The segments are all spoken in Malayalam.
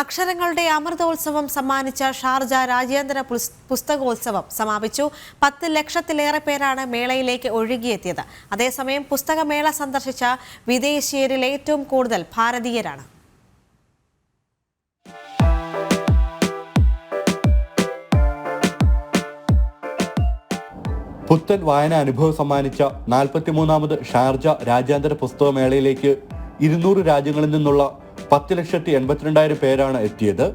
അക്ഷരങ്ങളുടെ അമൃതോത്സവം സമ്മാനിച്ച ഷാർജ രാജ്യാന്തര പുസ്തകോത്സവം സമാപിച്ചു. പത്ത് ലക്ഷത്തിലേറെ പേരാണ് മേളയിലേക്ക് ഒഴുകിയെത്തിയത്. അതേസമയം പുസ്തകമേള സന്ദർശിച്ച വിദേശീയരിൽ ഏറ്റവും കൂടുതൽ ഭാരതീയരാണ്. പുത്തൻ വായന അനുഭവം സമ്മാനിച്ച നാൽപ്പത്തിമൂന്നാമത് ഷാർജ രാജ്യാന്തര പുസ്തകമേളയിലേക്ക് ഇരുന്നൂറ് രാജ്യങ്ങളിൽ നിന്നുള്ള പത്ത് ലക്ഷത്തി എൺപത്തിരണ്ടായിരം പേരാണ് എത്തിയത്.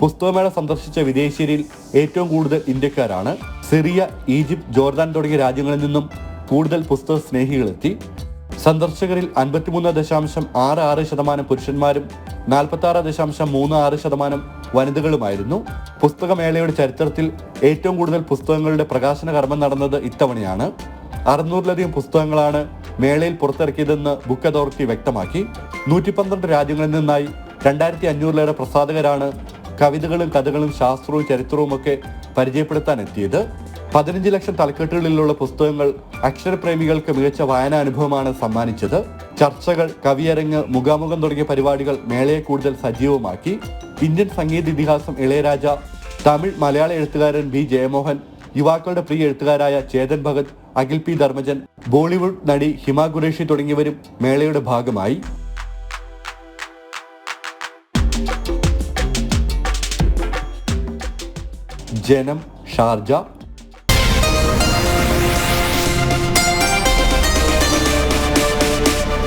പുസ്തകമേള സന്ദർശിച്ച വിദേശീയരിൽ ഏറ്റവും കൂടുതൽ ഇന്ത്യക്കാരാണ്. സിറിയ ഈജിപ്ത് ജോർദാൻ തുടങ്ങിയ രാജ്യങ്ങളിൽ നിന്നും കൂടുതൽ പുസ്തക സ്നേഹികളെത്തി സന്ദർശകരിൽ അൻപത്തിമൂന്ന് ദശാംശം ആറ് ആറ് ശതമാനം പുരുഷന്മാരും നാൽപ്പത്തി ആറ് ദശാംശം മൂന്ന് ആറ് ശതമാനം വനിതകളുമായിരുന്നു. പുസ്തകമേളയുടെ ചരിത്രത്തിൽ ഏറ്റവും കൂടുതൽ പുസ്തകങ്ങളുടെ പ്രകാശന കർമ്മം നടന്നത് ഇത്തവണയാണ്. അറുന്നൂറിലധികം പുസ്തകങ്ങളാണ് മേളയിൽ പുറത്തിറക്കിയതെന്ന് ബുക്ക് അതോറിറ്റി വ്യക്തമാക്കി. നൂറ്റി പന്ത്രണ്ട് രാജ്യങ്ങളിൽ നിന്നായി രണ്ടായിരത്തി അഞ്ഞൂറിലേറെ പ്രസാധകരാണ് കവിതകളും കഥകളും ശാസ്ത്രവും ചരിത്രവും ഒക്കെ പരിചയപ്പെടുത്താൻ എത്തിയത്. പതിനഞ്ച് ലക്ഷം തലക്കെട്ടുകളിലുള്ള പുസ്തകങ്ങൾ അക്ഷരപ്രേമികൾക്ക് മികച്ച വായനാ അനുഭവമാണ് സമ്മാനിച്ചത്. ചർച്ചകൾ കവിയരങ്ങ് മുഖാമുഖം തുടങ്ങിയ പരിപാടികൾ മേളയെ കൂടുതൽ സജീവമാക്കി. ഇന്ത്യൻ സംഗീത ഇതിഹാസം ഇളയരാജ തമിഴ് മലയാള എഴുത്തുകാരൻ ബി ജയമോഹൻ യുവാക്കളുടെ പ്രിയ എഴുത്തുകാരായ ചേതൻ ഭഗത് അഖിൽ പി ധർമ്മജൻ ബോളിവുഡ് നടി ഹിമ ഖുറേഷി തുടങ്ങിയവരും മേളയുടെ ഭാഗമായി. ജനം ഷാർജ